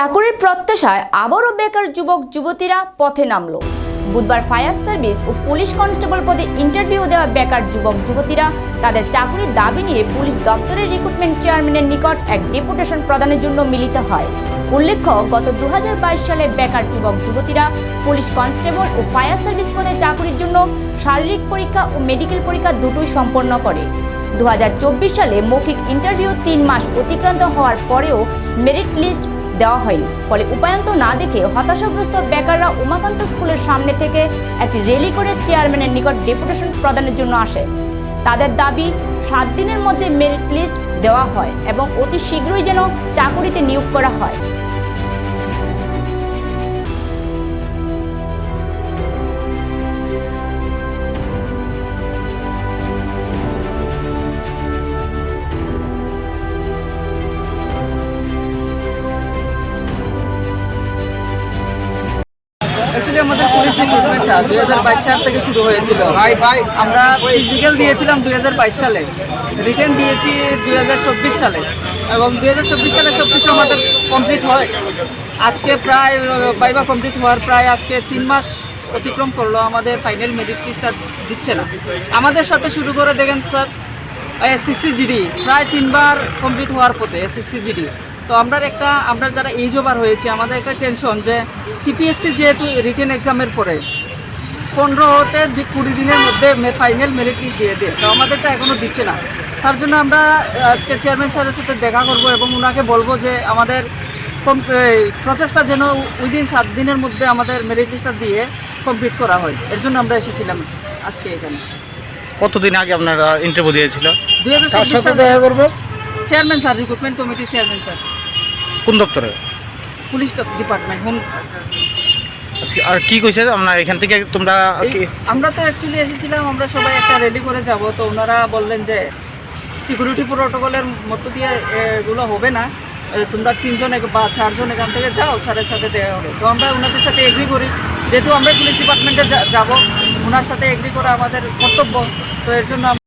চাকরির প্রত্যাশায় আবারও বেকার যুবক, যুবতীরা পথে নামল। বুধবার ফায়ার সার্ভিস ও পুলিশ কনস্টেবল পদে ইন্টারভিউ দেওয়া বেকার যুবক, যুবতীরা তাদের চাকরির দাবি নিয়ে পুলিশ দপ্তরের রিক্রুটমেন্ট চেয়ারম্যানের নিকট এক ডেপুটেশন প্রদানের জন্য মিলিত হয়। উল্লেখ্য, গত দু হাজার বাইশ সালে বেকার যুবক, যুবতীরা পুলিশ কনস্টেবল ও ফায়ার সার্ভিস পদে চাকরির জন্য শারীরিক পরীক্ষা ও মেডিকেল পরীক্ষা দুটোই সম্পন্ন করে। দু হাজার চব্বিশ সালে মৌখিক ইন্টারভিউ তিন মাস অতিক্রান্ত হওয়ার পরেও মেরিট লিস্ট দেওয়া হয়নি। ফলে উপায়ন্ত না দেখে হতাশাগ্রস্ত বেকাররা উমাকান্ত স্কুলের সামনে থেকে একটি র্যালি করে চেয়ারম্যানের নিকট ডেপুটেশন প্রদানের জন্য আসে। তাদের দাবি, সাত দিনের মধ্যে মেরিট লিস্ট দেওয়া হয় এবং অতি শীঘ্রই যেন চাকুরিতে নিয়োগ করা হয়। অ্যাকচুয়ালি আমাদের পুলিশ রিক্রুটমেন্টটা দুই হাজার বাইশ সাল থেকে শুরু হয়েছিল। ভাই ভাই। আমরা ফিজিক্যাল দিয়েছিলাম দুই হাজার বাইশ সালে। রিটার্ন দিয়েছি দুই হাজার চব্বিশ সালে। এবং দুই হাজার চব্বিশ সালে সব কিছু আমাদের কমপ্লিট হয়। আজকে প্রায় বাইবা কমপ্লিট হওয়ার প্রায় আজকে তিন মাস অতিক্রম করল। আমাদের ফাইনাল মেরিট লিস্টটা দিচ্ছে না। আমাদের সাথে শুরু করে দেখেন স্যার এসএসসি জিডি প্রায় তিনবার কমপ্লিট হওয়ার পথে এসএসসি জিডি তো আমরা একটা আমরা যারা এইজ ওভার হয়েছি আমাদের একটা টেনশন যে টিপিএসসি যেহেতু রিটেন এক্সামের পরে পনেরো হতে যে কুড়ি দিনের মধ্যে ফাইনাল মেরিট লিস্ট দিয়ে দেয়। তো আমাদেরটা এখনও দিচ্ছে না। তার জন্য আমরা আজকে চেয়ারম্যান স্যারের সাথে দেখা করব এবং ওনাকে বলব যে আমাদের প্রসেসটা যেন উইদিন সাত দিনের মধ্যে আমাদের মেরিট লিস্টটা দিয়ে কমপ্লিট করা হয়। এর জন্য আমরা এসেছিলাম আজকে এখানে। কতদিন আগে আপনারা ইন্টারভিউ দিয়েছিল? চেয়ারম্যান স্যার রিক্রুটমেন্ট কমিটির চেয়ারম্যান স্যার কোন দপ্তরে? Police department home. আজকে আর কি কইছে? আমরা এখান থেকে তোমরা আমরা তো অ্যাকচুয়ালি এসেছিলাম আমরা সবাই একটা রেডি করে যাব। তো ওনারা বললেন যে সিকিউরিটি প্রোটোকলের মধ্য দিয়ে এগুলো হবে না। তোমরা তিনজন এক- বা চারজন এখান থেকে যাও স্যারের সাথে দেখা হবে। তো আমরা ওনাদের সাথে এগ্রি করি। যেহেতু আমরা পুলিশ ডিপার্টমেন্টে যাব ওনার সাথে এগ্রি করা আমাদের কর্তব্য। তো এর জন্য